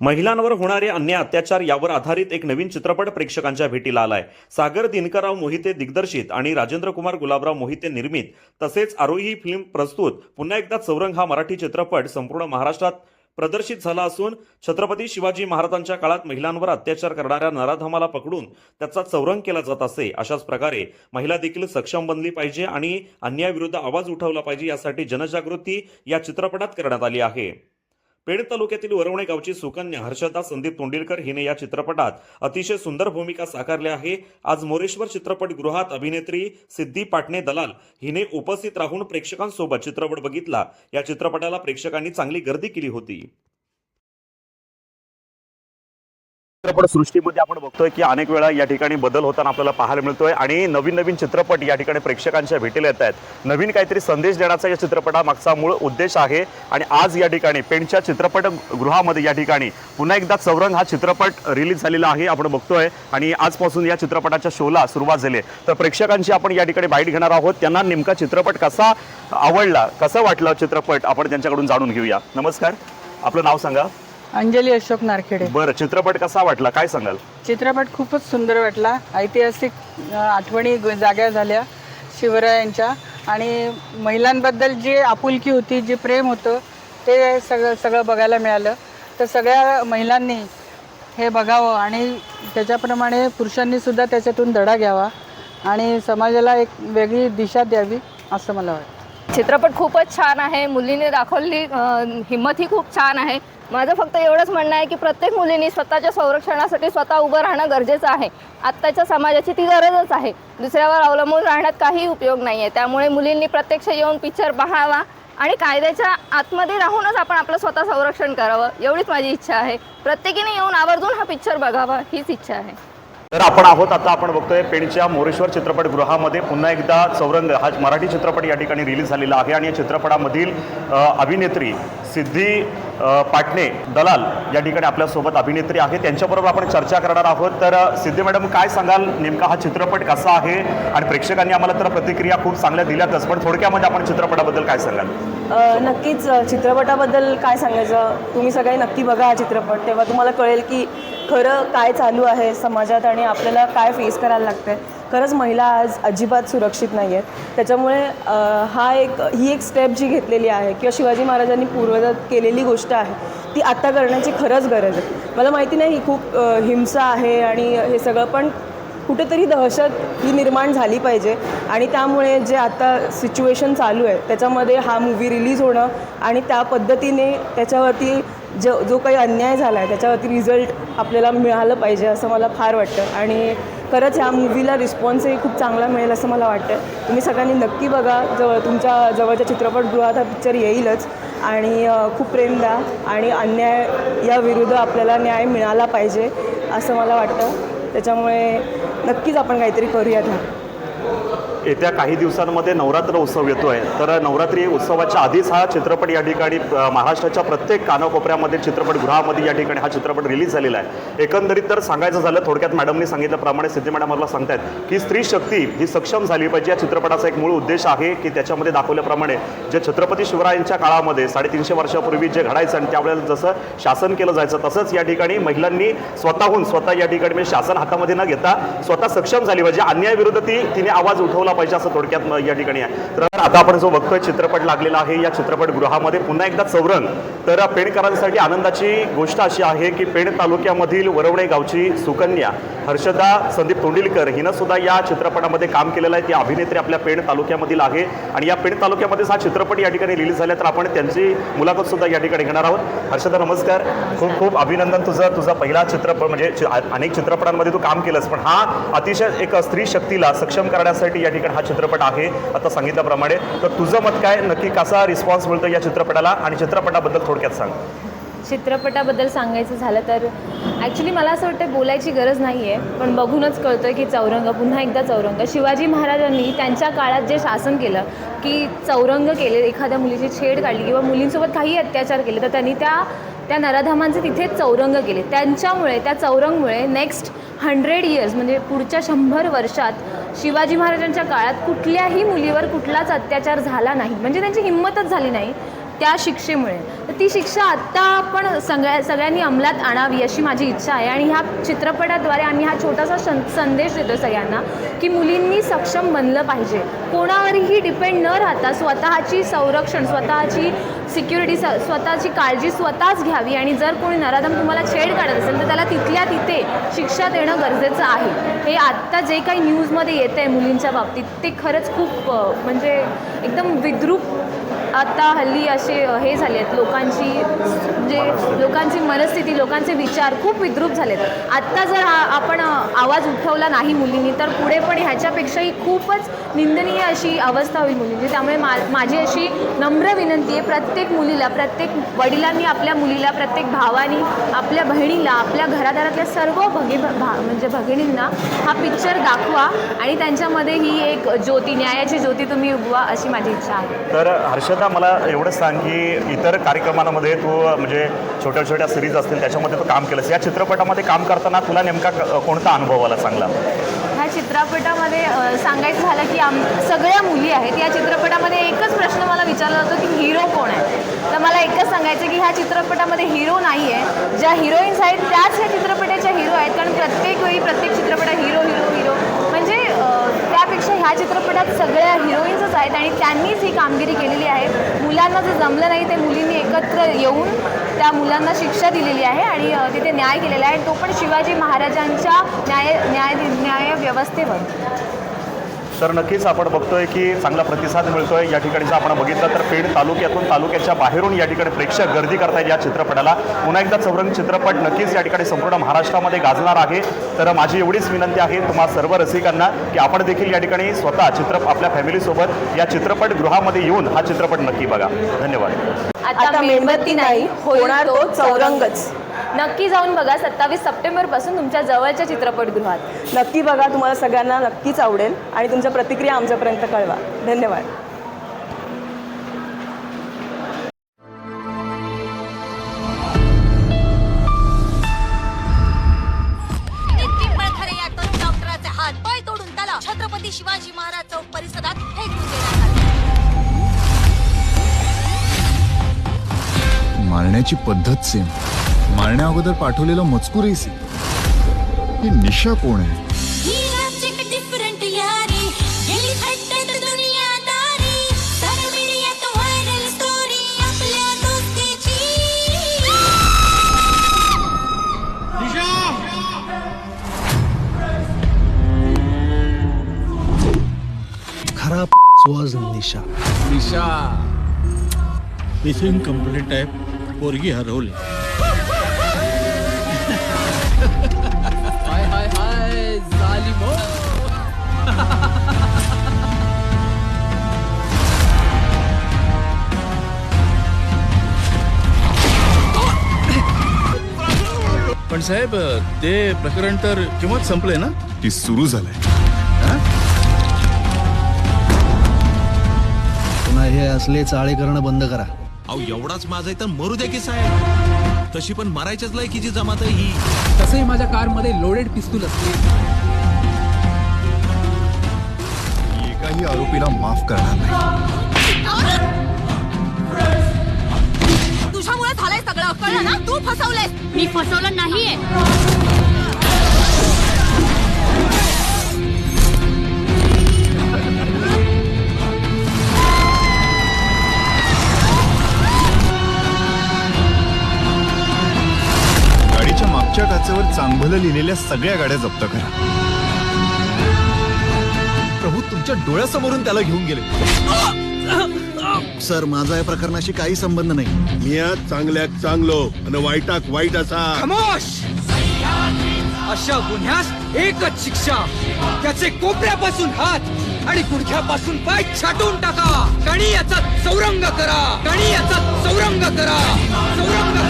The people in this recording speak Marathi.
महिलांवर होणारे अन्याय अत्याचार यावर आधारित एक नवीन चित्रपट प्रेक्षकांच्या भेटीला आलाय. सागर दिनकरराव मोहिते दिग्दर्शित आणि राजेंद्र कुमार गुलाबराव मोहिते निर्मित. तसेच आरोही फिल्म प्रस्तुत. पुन्हा एकदा चौरंग हा मराठी चित्रपट संपूर्ण महाराष्ट्रात प्रदर्शित झाला असून छत्रपती शिवाजी महाराजांच्या काळात महिलांवर अत्याचार करणाऱ्या नराधमाला पकडून त्याचा चौरंग केला जात असे अशाच प्रकारे महिला देखील सक्षम बनली पाहिजे आणि अन्यायाविरुद्ध आवाज उठवला पाहिजे यासाठी जनजागृती या चित्रपटात करण्यात आली आहे. पेड तालुक्यातील वरवणे गावची सुकन्या हर्षदा संदीप तोंडीलकर हिने या चित्रपटात अतिशय सुंदर भूमिका साकारली आहे. आज मोरेश्वर चित्रपटगृहात अभिनेत्री सिद्धी पाटणे दलाल हिने उपस्थित राहून प्रेक्षकांसोबत चित्रपट बघितला. या चित्रपटाला प्रेक्षकांनी चांगली गर्दी केली होती. चित्रपट सृष्टीमध्ये आपण बघतोय की अनेक वेळा या ठिकाणी बदल होताना आपल्याला पाहायला मिळतोय आणि नवीन नवीन चित्रपट या ठिकाणी प्रेक्षकांच्या भेटीला येत आहेत. नवीन काहीतरी संदेश देण्याचा या चित्रपटामागचा मूळ उद्देश आहे आणि आज या ठिकाणी पेंटच्या चित्रपट गृहामध्ये या ठिकाणी पुन्हा एकदा चौरंग हा चित्रपट रिलीज झालेला आहे आपण बघतोय. आणि आजपासून या चित्रपटाच्या शोला सुरुवात झाली तर प्रेक्षकांची आपण या ठिकाणी बाईट घेणार आहोत. त्यांना नेमका चित्रपट कसा आवडला कसा वाटला चित्रपट आपण त्यांच्याकडून जाणून घेऊया. नमस्कार. आपलं नाव सांगा. अंजली अशोक नारखेडे. बरं चित्रपट कसा वाटला? काय सांगाल? चित्रपट खूपच सुंदर वाटला. ऐतिहासिक अ, आठवणी ग- जाग्या झाल्या शिवरायांच्या आणि महिलांबद्दल जी आपुलकी होती जे प्रेम होतं ते सगळं सगळं बघायला मिळालं. तर सगळ्या महिलांनी हे बघावं आणि त्याच्याप्रमाणे पुरुषांनी सुद्धा त्याच्यातून धडा घ्यावा आणि समाजाला एक वेगळी दिशा द्यावी असं मला वाटतं. चित्रपट खूपच छान आहे. मुलींनी दाखवली अं, हिंमत ही खूप छान आहे. माझं फक्त एवढंच म्हणणं आहे की प्रत्येक मुलींनी स्वतःच्या संरक्षणासाठी स्वतः उभं राहणं गरजेचं आहे. आत्ताच्या समाजाची ती गरजच आहे. दुसऱ्यावर अवलंबून राहण्यात काही उपयोग नाही आहे त्यामुळे मुलींनी प्रत्यक्ष येऊन पिक्चर पाहावा आणि कायद्याच्या आतमध्ये राहूनच आपण आपलं स्वतः संरक्षण करावं एवढीच माझी इच्छा आहे. प्रत्येकीने येऊन आवर्जून हा पिक्चर बघावा हीच इच्छा आहे. तर आपण आहोत आता आपण बघतोय पेणच्या मोरेश्वर चित्रपटगृहामध्ये पुन्हा एकदा चौरंग हा मराठी चित्रपट या ठिकाणी रिलीज झालेला आहे आणि या चित्रपटामधील अभिनेत्री सिद्धी पाटणे दलाल या ठिकाणी आपल्यासोबत अभिनेत्री आहे त्यांच्याबरोबर आपण चर्चा करणार आहोत. तर सिद्धी मॅडम काय सांगाल? नेमका हा चित्रपट कसा आहे? आणि प्रेक्षकांनी आम्हाला तर प्रतिक्रिया खूप चांगल्या दिल्यातच पण थोडक्यामध्ये आपण चित्रपटाबद्दल काय सांगाल? नक्कीच चित्रपटाबद्दल काय सांगायचं? तुम्ही सगळे नक्की बघा हा चित्रपट तेव्हा तुम्हाला कळेल की खरं काय चालू आहे समाजात आणि आपल्याला काय फेस करायला लागतं आहे खरंच महिला आज अजिबात सुरक्षित नाही आहेत त्याच्यामुळे हा एक ही एक स्टेप जी घेतलेली आहे किंवा शिवाजी महाराजांनी पूर्वजात केलेली गोष्ट आहे ती आत्ता करण्याची खरंच गरज आहे. मला माहिती नाही ही खूप हिंसा आहे आणि हे सगळं पण कुठेतरी दहशत ही निर्माण झाली पाहिजे आणि त्यामुळे जे आता सिच्युएशन चालू आहे त्याच्यामध्ये हा मूवी रिलीज होणं आणि त्या पद्धतीने त्याच्यावरती जो जो काही अन्याय झाला आहे त्याच्यावरती रिझल्ट आपल्याला मिळालं पाहिजे असं मला फार वाटतं. आणि खरंच ह्या मूवीला रिस्पॉन्सही खूप चांगला मिळेल असं मला वाटतं. तुम्ही सगळ्यांनी नक्की बघा जवळ तुमच्या जवळच्या चित्रपटगृहात हा पिक्चर येईलच. आणि खूप प्रेम द्या आणि अन्याय या विरुद्ध आपल्याला न्याय मिळाला पाहिजे असं मला वाटतं. त्याच्यामुळे नक्कीच आपण काहीतरी करूयात ह्या येत्या काही दिवसांमध्ये नवरात्र उत्सव येतो आहे तर नवरात्री उत्सवाच्या आधीच हा चित्रपट या ठिकाणी महाराष्ट्राच्या प्रत्येक कानाकोपऱ्यामध्ये चित्रपटगृहामध्ये या ठिकाणी हा चित्रपट रिलीज झालेला आहे. एकंदरीत तर सांगायचं झालं थोडक्यात मॅडमनी सांगितल्याप्रमाणे सिद्धी मॅडम मला सांगतायत की स्त्री शक्ती ही सक्षम झाली पाहिजे. या चित्रपटाचा एक मूळ उद्देश आहे की त्याच्यामध्ये दाखवल्याप्रमाणे जे छत्रपती शिवरायांच्या काळामध्ये साडेतीनशे वर्षापूर्वी जे घडायचं आणि त्यावेळेला जसं शासन केलं जायचं तसंच या ठिकाणी महिलांनी स्वतःहून स्वतः या ठिकाणी म्हणजे शासन हातामध्ये न घेता स्वतः सक्षम झाली पाहिजे. अन्यायाविरुद्ध ती तिने आवाज उठवला पाहिजे असं थोडक्यात या ठिकाणी आहे. तर आता आपण जो बघतोय चित्रपट लागलेला आहे या चित्रपटगृहामध्ये पुन्हा एकदा चौरंग. तर पेणकरांसाठी आनंदाची गोष्ट अशी आहे की पेण तालुक्यामधील वरवणे गावची सुकन्या हर्षदा संदीप तोंडिलकर हिनं सुद्धा या चित्रपटामध्ये काम केलेलं आहे. ती अभिनेत्री आपल्या पेण तालुक्यामधील आहे आणि या पेण तालुक्यामध्येच हा चित्रपट या ठिकाणी रिलीज झाला तर आपण त्यांची मुलाखत सुद्धा या ठिकाणी घेणार आहोत. हर्षदा नमस्कार. खूप खूप अभिनंदन तुझं तुझा पहिला चित्रपट म्हणजे अनेक चित्रपटांमध्ये तू काम केलंस. पण हा अतिशय एक स्त्री शक्तीला सक्षम करण्यासाठी या ठिकाणी हा चित्रपट आहे आता सांगितल्याप्रमाणे. तर तुझं मत काय? नक्की कसा रिस्पॉन्स मिळतो या चित्रपटाला? आणि चित्रपटाबद्दल थोडक्यात सांग. चित्रपटाबद्दल सांगायचं झालं तर ॲक्च्युली मला असं वाटतं बोलायची गरज नाही आहे पण बघूनच कळतं की चौरंग पुन्हा एकदा चौरंग. शिवाजी महाराजांनी त्यांच्या काळात जे शासन केलं की चौरंग केले एखाद्या मुलीची छेड काढली किंवा मुलींसोबत काही अत्याचार केले तर त्यांनी त्या त्या नराधामांचे तिथेच चौरंग केले. त्यांच्यामुळे त्या चौरंगमुळे नेक्स्ट हंड्रेड इयर्स म्हणजे पुढच्या शंभर वर्षात शिवाजी महाराजांच्या काळात कुठल्याही मुलीवर कुठलाच अत्याचार झाला नाही. म्हणजे त्यांची हिंमतच झाली नाही त्या शिक्षेमुळे. तर ती शिक्षा आत्ता आपण सगळ्या सगळ्यांनी अंमलात आणावी अशी माझी इच्छा आहे. आणि ह्या चित्रपटाद्वारे आम्ही हा छोटासा सं संदेश देतो सगळ्यांना की मुलींनी सक्षम बनलं पाहिजे. कोणावरही डिपेंड न राहता स्वतःची संरक्षण स्वतःची सिक्युरिटी स स्वतःची काळजी स्वतःच घ्यावी आणि जर कोणी नराधम तुम्हाला छेड काढत असेल तर त्याला तिथल्या तिथे शिक्षा देणं गरजेचं आहे. हे आत्ता जे काही न्यूजमध्ये येतं आहे मुलींच्या बाबतीत ते खरंच खूप म्हणजे एकदम विद्रूप आता हल्ली असे हे झाले आहेत लोकांची म्हणजे लोकांची मनस्थिती लोकांचे विचार खूप विद्रूप झालेत. आत्ता जर हा आपण आवाज उठवला नाही मुलींनी तर पुढे पण ह्याच्यापेक्षाही खूपच निंदनीय अशी अवस्था होईल मुलींची. म्हणजे त्यामुळे मा माझी अशी नम्र विनंती आहे प्रत्येक मुलीला प्रत्येक वडिलांनी आपल्या मुलीला प्रत्येक भावानी आपल्या बहिणीला आपल्या घरादारातल्या सर्व भगी भा म्हणजे भगिनींना हा पिक्चर दाखवा आणि त्यांच्यामध्ये ही एक ज्योती न्यायाची ज्योती तुम्ही उगवा अशी माझी इच्छा आहे. तर हर्षदा मला एवढंच सांग की इतर कार्यक्रमांमध्ये तू म्हणजे छोट्या छोट्या सिरीज असतील त्याच्यामध्ये तू काम केलंस. या चित्रपटामध्ये काम करताना तुला नेमका कोणता अनुभव आला चांगला? ह्या चित्रपटामध्ये सांगायचं झालं की आम सगळ्या मुली आहेत. या चित्रपटामध्ये एकच प्रश्न मला विचारला जातो की हिरो कोण आहे? तर मला एकच सांगायचं की ह्या चित्रपटामध्ये हिरो नाही आहे. ज्या हिरोईन्स आहेत त्याच ह्या चित्रपटाच्या हिरो आहेत. कारण प्रत्येक वेळी प्रत्येक चित्रपटात हिरो हिरो हिरो म्हणजे त्यापेक्षा ह्या चित्रपट चित्रपटात सगळ्या हिरोईन्सच आहेत आणि त्यांनीच ही कामगिरी केलेली आहे. मुलांना जर जमलं नाही ते मुलींनी एकत्र येऊन त्या मुलांना शिक्षा दिलेली आहे आणि तिथे न्याय केलेला आहे. तो पण शिवाजी महाराजांच्या न्याय न्याय न्याय व्यवस्थेवर तर नक्कीच आपण बघतोय की चांगला प्रतिसाद मिळतोय. या ठिकाणी जर आपण बघितलं तर पेड तालुक्यातून तालुक्याच्या बाहेरून या ठिकाणी प्रेक्षक गर्दी करतायत या चित्रपटाला. पुन्हा एकदा चौरंग चित्रपट नक्कीच या ठिकाणी संपूर्ण महाराष्ट्रामध्ये गाजणार आहे. तर माझी एवढीच विनंती आहे तुम्हा सर्व रसिकांना की आपण देखील या ठिकाणी स्वतः चित्र आपल्या फॅमिलीसोबत या चित्रपटगृहामध्ये येऊन हा चित्रपट नक्की बघा. धन्यवाद. आता मेणबत्ती नाही होणार तो चौरंगच. नक्की जाऊन बघा सत्तावीस सप्टेंबरपासून तुमच्या जवळच्या चित्रपटगृहात. नक्की बघा तुम्हाला सगळ्यांना नक्कीच आवडेल आणि तुमच्या प्रतिक्रिया आमच्यापर्यंत कळवा. धन्यवाद. छत्रपती शिवाजी महाराज चौक परिसरात फेकून देण्यात आले. मारण्याची पद्धत सेम मारण्या अगोदर पाठवलेलं मजकूरही सेम ही निशा कोण आहे? ही खराब निशा. दिशा मिसिंग कंप्लीट आहे पोरगी हरवली. पण साहेब ते प्रकरण तर केव्हाच संपलंय ना? ती सुरू झालंय. पुन्हा हे असले चाळे करणं बंद करा. अहो एवढाच माझा तर मरू द्या की साहेब. तशी पण मारायच्याच लायकीची जमात आहे ही तसंही माझ्या कारमध्ये लोडेड पिस्तूल असते एकाही आरोपीला माफ करणार नाही. तुझ्यामुळे झालंय सगळं. कळलं ना? तू फसवलंय मी फसवलं नाहीये. गाडीच्या मागच्या काचेवर चांगलं लिहिलेल्या सगळ्या गाड्या जप्त करा. तुमच्या डोळ्यासमोरून त्याला घेऊन गेले. सर माझा या प्रकरणाशी काही संबंध नाही. मी आज चांगल्याक चांगलो आणि वाईटाक वाईट असा. अशा गुन्ह्यास एकच शिक्षा. त्याचे कोपऱ्यापासून हात आणि गुडघ्यापासून पाय छाटून टाका. आणि याचा चौरंग करा. आणि याचा चौरंग करा. चौरंग